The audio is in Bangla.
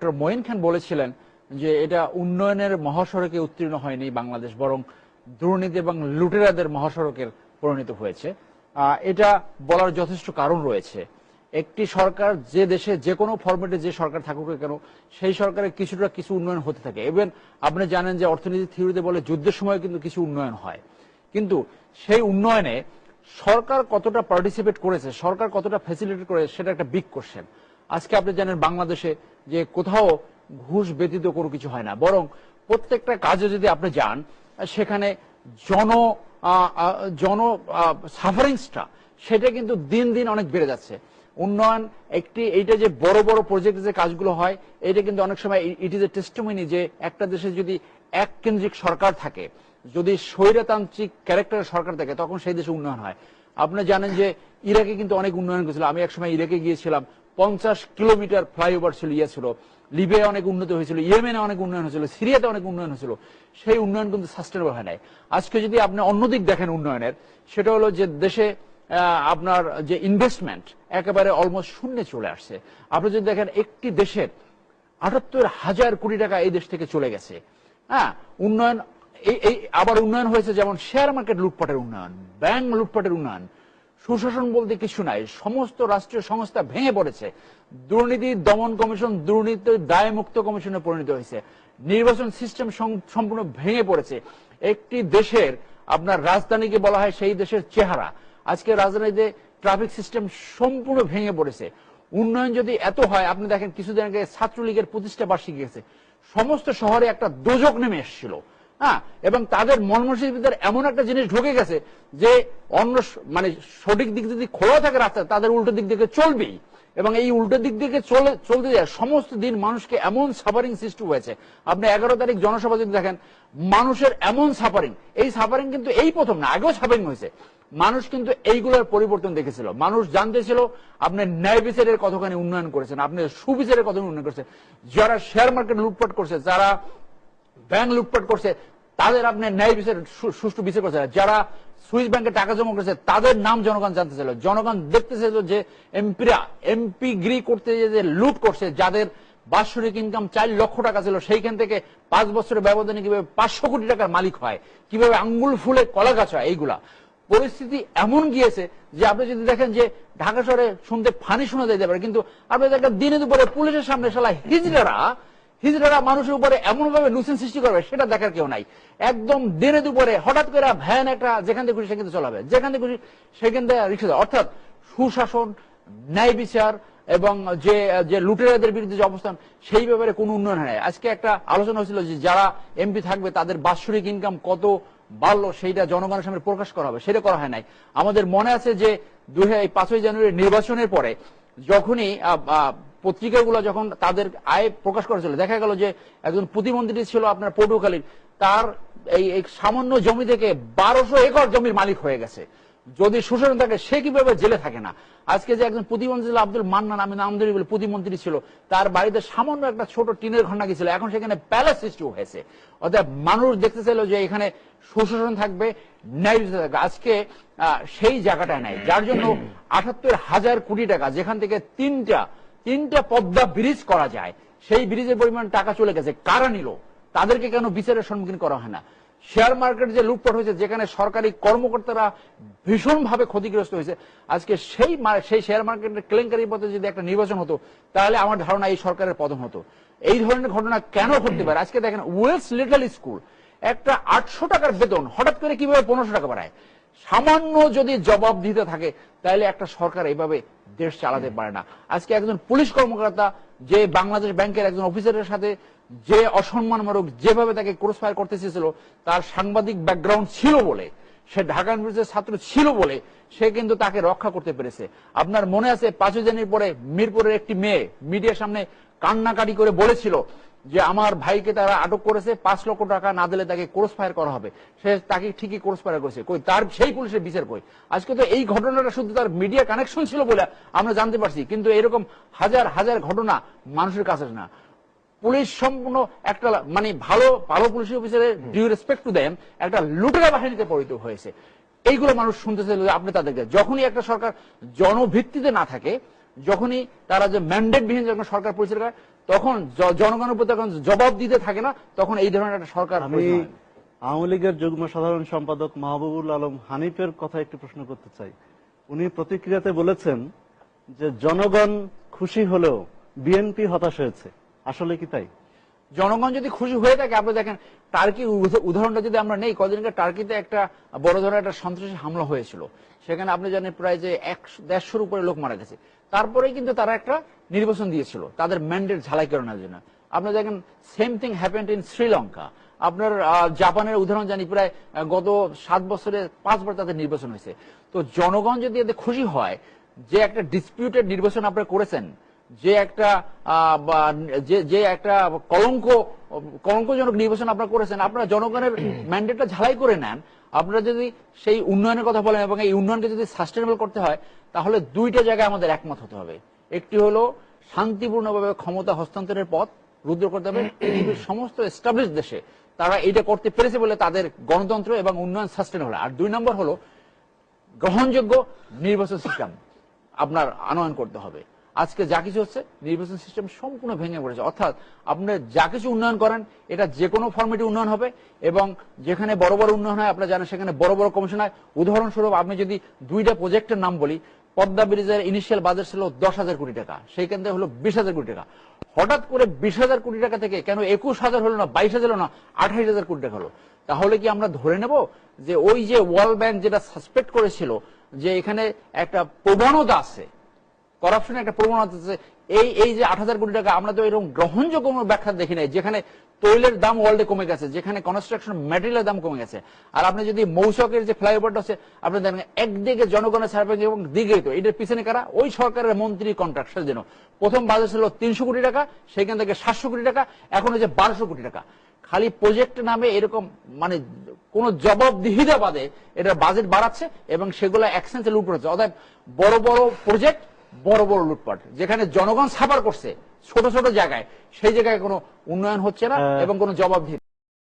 ডক্টর মঈন খান বলেছিলেন যে এটা উন্নয়নের মহাসড়কে উত্তীর্ণ হয়নি বাংলাদেশ, বরং দুর্নীতি এবং লুটেরাদের মহাসড়কের পরিণত হয়েছে। এটা বলার যথেষ্ট কারণ রয়েছে। একটি সরকার যে দেশে যে কোনো ফরম্যাটে যে সরকার থাকুক কেন, সেই সরকারের কিছুটা কিছু উন্নয়ন হতে থাকে। ইভেন আপনি জানেন যে অর্থনীতি থিওরিতে বলে যুদ্ধের সময় কিন্তু কিছু উন্নয়ন হয়। কিন্তু সেই উন্নয়নে সরকার কতটা পার্টিসিপেট করেছে, সরকার কতটা ফ্যাসিলিটেট করেছে, সেটা একটা বিগ কোশ্চেন আজকে আপনি জানেন বাংলাদেশে যে কোথাও ঘুষ ব্যতীত কোনো কিছু হয় না। বরং প্রত্যেকটা কাজে যদি আপনি যান, সেখানে জন জন সাফারিংসটা সেটা কিন্তু দিন দিন অনেক বেড়ে যাচ্ছে। উন্নয়ন একটি, এইটা যে বড় বড় প্রজেক্ট যে কাজগুলো হয়, এটা কিন্তু অনেক সময় ইট ইজ এ টেস্টমিনি যে একটা দেশে যদি এক কেন্দ্রিক সরকার থাকে, যদি স্বৈরতান্ত্রিক ক্যারেক্টারের সরকার থাকে, তখন সেই দেশে উন্নয়ন হয়। আপনি জানেন যে ইরাকে কিন্তু অনেক উন্নয়ন করেছিল। আমি একসময় ইরাকে গিয়েছিলাম পঞ্চাশ কিলোমিটার ফ্লাইওভার ছিল ইয়ে ছিল। লিবিয়া অনেক উন্নত হয়েছিল, ইয়েমেনে অনেক উন্নয়ন হয়েছিল, সিরিয়াতে অনেক উন্নয়ন হয়েছিল। সেই উন্নয়ন কিন্তু সাস্টেনেবল হয় নাই। আজকে যদি আপনি অন্যদিক দেখেন উন্নয়নের, সেটা হলো যে দেশে আপনার যে ইনভেস্টমেন্ট একেবারে অলমোস্ট শূন্যে চলে আসছে। আপনি যদি দেখেন একটি দেশের আটাত্তর হাজার কোটি টাকা এই দেশ থেকে চলে গেছে। হ্যাঁ উন্নয়ন, এই আবার উন্নয়ন হয়েছে যেমন শেয়ার মার্কেট লুটপাটের উন্নয়ন ব্যাংক লুটপাটের উন্নয়ন সুশাসন বলতে কিছু নাই। সমস্ত রাষ্ট্রীয় সংস্থা ভেঙে পড়েছে। দুর্নীতি দমন কমিশন, দুর্নীতি দায়মুক্ত কমিশনে পরিণত হয়েছে। নির্বাচন সিস্টেম সম্পূর্ণ ভেঙে পড়েছে। একটি দেশের, আপনার রাজধানীকে বলা হয় সেই দেশের চেহারা। আজকে রাজধানীতে ট্রাফিক সিস্টেম সম্পূর্ণ ভেঙে পড়েছে। উন্নয়ন যদি এত হয়, আপনি দেখেন কিছুদিন আগে ছাত্রলীগের প্রতিষ্ঠা বার্ষিকী গেছে। সমস্ত শহরে একটা দোজক নেমে এসেছিল। হ্যাঁ এবং তাদের মনমসির ভিতরে এমন একটা জিনিস ঢুকে গেছে যে অন্য মানে সঠিক দিক যদি খোলা থাকে রাস্তা তাদের উল্টো দিক থেকে চলবেই। এবং এই উল্টো দিক থেকে চলে, চলতে যায়, সমস্ত দিন মানুষকে এমন সাফারিং সৃষ্টি হয়েছে। আপনি এগারো তারিখ জনসভা যদি দেখেন, মানুষের এমন সাফারিং এই সাফারিং কিন্তু এই প্রথম না, আগেও সাফারিং হয়েছে। মানুষ কিন্তু এইগুলোর পরিবর্তন দেখেছিল। মানুষ জানতে ছিল আপনি ন্যায় বিচারের কতখানি উন্নয়ন করেছেন, আপনি সুবিচারের কতখানি উন্নয়ন করেছেন। যারা শেয়ার মার্কেট লুটপাট করছে, যারা ব্যাংক লুটপাট করছে, তাদের আপনি ন্যায় বিচার সুষ্ঠু বিচার করছে যারা সুইস ব্যাংকে টাকা জমা করেছে, তাদের নাম জনগণ জানতে চাইল। জনগণ দেখতে চাইল যে এমপিরা, এমপি গিরি করতে যে লুট করছে, যাদের বাৎসরিক ইনকাম চার লক্ষ টাকা ছিল, সেইখান থেকে পাঁচ বছরের ব্যবধানে কীভাবে পাঁচশো কোটি টাকার মালিক হয়, কীভাবে আঙ্গুল ফুলে কলা গাছ হয়, এইগুলা। পরিস্থিতি এমন গিয়েছে যে আপনি যদি দেখেন যে ঢাকা শহরে শুনতে ফানি শোনা যেতে পারে, কিন্তু আপনি দেখেন দিনে দুপুরে পুলিশের সামনে শালা হিজড়ারা হিজড়ারা মানুষের উপরে এমন ভাবে নুসেন সৃষ্টি করবে, সেটা দেখার কেউ নাই। একদম দিনে দুপুরে হঠাৎ করে ভ্যান একটা, যেখান থেকে খুশি সেখান থেকে চলাবে। যেখান থেকে খুশি সেখান থেকে রিক্সা অর্থাৎ সুশাসন, ন্যায় বিচার এবং যে যে লুটেরাদের বিরুদ্ধে যে অবস্থান, সেই ব্যাপারে কোনো উন্নয়ন হয়। আজকে একটা আলোচনা হয়েছিল যে যারা এমপি থাকবে, তাদের বাৎসরিক ইনকাম কত বাড়লো, সেইটা জনগণের সামনে প্রকাশ করা হবে। সেটা করা হয় নাই। আমাদের মনে আছে যে দুই পাঁচই জানুয়ারি নির্বাচনের পরে যখনই পত্রিকাগুলো যখন তাদের আয় প্রকাশ করেছিল দেখা গেল যে একজন প্রতিমন্ত্রী ছিল আপনার পটুয়াখালীর তার এই সামান্য জমি থেকে বারোশো একর জমির মালিক হয়ে গেছে। যদি শোষণ থাকে, সে কীভাবে জেলে থাকে না? আজকে যে একজন প্রতিমন্ত্রী ছিল আব্দুল মান্নান, আমি নাম ধরি বলে, প্রতিমন্ত্রী ছিল, তার বাড়িতে সামান্য একটা ছোট টিনের ঘটনা ছিল, এখন সেখানে প্যালেস সৃষ্টি হয়েছে। অর্থাৎ মানুষ দেখতে চাইলো যে এখানে সুশাসন থাকবে, ন্যায় থাকবে। আজকে সেই জায়গাটায় নাই। যার জন্য আটাত্তর হাজার কোটি টাকা, যেখান থেকে তিনটা তিনটা পদ্মা ব্রিজ করা যায়। সেই ব্রিজের পরিমাণ টাকা চলে গেছে। কারা নিল? তাদেরকে কেন বিচারের সম্মুখীন করা হয় না? শেয়ার মার্কেট যে লুটপাট হয়েছে, যেখানে সরকারি কর্মকর্তারা ভীষণভাবে ক্ষতিগ্রস্ত হয়েছে, আজকে সেই সেই শেয়ার মার্কেটের কেলেঙ্কারির পথে যদি একটা নির্বাচন হতো, তাহলে আমার ধারণা এই সরকারের পতন হতো। এই ধরনের ঘটনা কেন ঘটতে পারে? আজকে দেখেন, ওয়েলস লিটল স্কুল, একটা আটশো টাকার বেতন, হঠাৎ করে কীভাবে পনেরোশো টাকা বাড়ায়? সামান্য যদি জবাব দিতে থাকে তাহলে একটা সরকার এইভাবে দেশ চালাতে পারে না। আজকে একজন পুলিশ কর্মকর্তা যে বাংলাদেশ ব্যাংকের একজন অফিসারের সাথে যে অসম্মানমূলক যেভাবে তাকে ক্রস ফায়ার করতে চেয়েছিল তার সাংবাদিক ব্যাকগ্রাউন্ড ছিল বলে সে ঢাকা ইউনিভার্সিটির ছাত্র ছিল বলে সে কিন্তু তাকে রক্ষা করতে পেরেছে। আপনার মনে আছে পাঁচই জানুয়ারির পরে মিরপুরের একটি মেয়ে মিডিয়ার সামনে কান্নাকাটি করে বলেছিল যে আমার ভাইকে তারা আটক করেছে, পাঁচ লক্ষ টাকা না দিলে তাকে ক্রস ফায়ার করা হবে। সে তাকে ঠিকই ক্রস ফায়ার করেছে। কই, তার সেই পুলিশের বিচার কই? আজকে তো এই ঘটনাটা শুধু তার মিডিয়া কানেকশন ছিল বলে আমরা জানতে পারছি, কিন্তু এরকম হাজার হাজার ঘটনা মানুষের কাছে না। পুলিশ সম্পূর্ণ একটা মানে ভালো ভালো পুলিশ অফিসারের ডিউ রেসপেক্ট টু দেম একটা লুটেরা বাহিনীতে পরিণত হয়েছে। এইগুলো মানুষ শুনতে চাইল আপনি তাদেরকে যখনই একটা সরকার জনভিত্তিতে না থাকে যখনই তারা যে ম্যান্ডেট বিহীন যখন সরকার পরিচালনা করে তখন জনগণের প্রতি যখন জবাব দিতে থাকে না তখন এই ধরনের একটা সরকার আমি আওয়ামী লীগের যুগ্ম সাধারণ সম্পাদক মাহবুবুল আলম হানিফের কথা একটু প্রশ্ন করতে চাই। উনি প্রতিক্রিয়াতে বলেছেন যে জনগণ খুশি হলেও বিএনপি হতাশ হয়েছে। আসলে কি তাই? জনগণ যদি খুশি হয়ে থাকে, আপনি দেখেন, টার্কি উদাহরণটা যদি আমরা নেই কদিন আগে টার্কিতে একটা বড় ধরনের একটা সন্ত্রাসী হামলা হয়েছিল। সেখানে আপনি জানেন প্রায় যে একশো, দেড়শোর উপরে লোক মারা গেছে। তারপরেই কিন্তু তারা একটা নির্বাচন দিয়েছিল, তাদের ম্যান্ডেট ঝালাই করে নেওয়ার জন্য। আপনি দেখেন same thing happened in Sri Lanka আপনার জাপানের উদাহরণ জানি, প্রায় গত সাত বছরে পাঁচবার তাদের নির্বাচন হয়েছে। তো জনগণ যদি এতে খুশি হয়, যে একটা ডিসপিউটেড নির্বাচন আপনারা করেছেন যে একটা যে একটা কলঙ্ক, কলঙ্কজনক নির্বাচন আপনারা করেছেন, আপনারা জনগণের ম্যান্ডেটটা ঝালাই করে নেন। আপনারা যদি সেই উন্নয়নের কথা বলেন এবং এই উন্নয়নকে যদি সাস্টেনেবল করতে হয়, তাহলে দুইটা জায়গায় আমাদের একমত হতে হবে। একটি হলো শান্তিপূর্ণভাবে ক্ষমতা হস্তান্তরের পথ রুদ্র করতে হবে। পৃথিবীর সমস্ত এস্টাবলিশ দেশে তারা এটা করতে পেরেছে বলে তাদের গণতন্ত্র এবং উন্নয়ন সাস্টেন হলো। আর দুই নম্বর হলো গ্রহণযোগ্য নির্বাচন সিস্টেম আপনার আনয়ন করতে হবে। আজকে যা কিছু হচ্ছে, নির্বাচন সিস্টেম সম্পূর্ণ ভেঙে পড়েছে। অর্থাৎ আপনি যা কিছু উন্নয়ন করেন, এটা যে কোনো ফর্মেটে উন্নয়ন হবে এবং যেখানে বড় বড় উন্নয়ন হয়, আপনারা জানেন সেখানে বড় বড় কমিশন হয়। উদাহরণস্বরূপ আপনি যদি দুইটা প্রজেক্টের নাম বলি, পদ্মা ব্রিজের ইনিশিয়াল বাজেট ছিল দশ হাজার কোটি টাকা সেইখান থেকে হলো বিশ হাজার কোটি টাকা। হঠাৎ করে বিশ হাজার কোটি টাকা থেকে কেন একুশ হাজার হলো না, বাইশ হাজার হলো না, আঠাইশ হাজার কোটি টাকা হলো? তাহলে কি আমরা ধরে নেব যে ওই যে ওয়ার্ল্ড ব্যাংক যেটা সাসপেক্ট করেছিল, যে এখানে একটা প্রবণতা আছে করাপশনের একটা প্রবণতা আছে এই এই যে আট হাজার কোটি টাকা, আমরা তো এরকম গ্রহণযোগ্য কোনো ব্যাখ্যা দেখি নাই, যেখানে তৈলের দাম ওয়ার্ল্ডে কমে গেছে, যেখানে কনস্ট্রাকশন ম্যাটেরিয়ালের দাম কমে গেছে। আর আপনি যদি মৌসকের যে ফ্লাইওভারটা আছে, আপনি দেখেন একদিকে জনগণের সার্ভে এবং দিকে তো, এটার পিছনে কারা? ওই সরকারের মন্ত্রী কন্ট্রাক্টর যেন। প্রথম বাজেট ছিল তিনশো কোটি টাকা, সেখান থেকে সাতশো কোটি টাকা, এখন হচ্ছে বারোশো কোটি টাকা। খালি প্রজেক্ট নামে এরকম মানে কোন জবাবদিহিতা বাদে এটা বাজেট বাড়াচ্ছে এবং সেগুলো অ্যাকসেন্সে লুট করেছে। অর্থাৎ বড় বড় প্রজেক্ট বড় বড় লুটপাট যেখানে জনগণ সাফার করছে ছোট ছোট জায়গায় সেই জায়গায় কোনো উন্নয়ন হচ্ছে না হ্যাঁ। এবং কোনো জবাবদিহি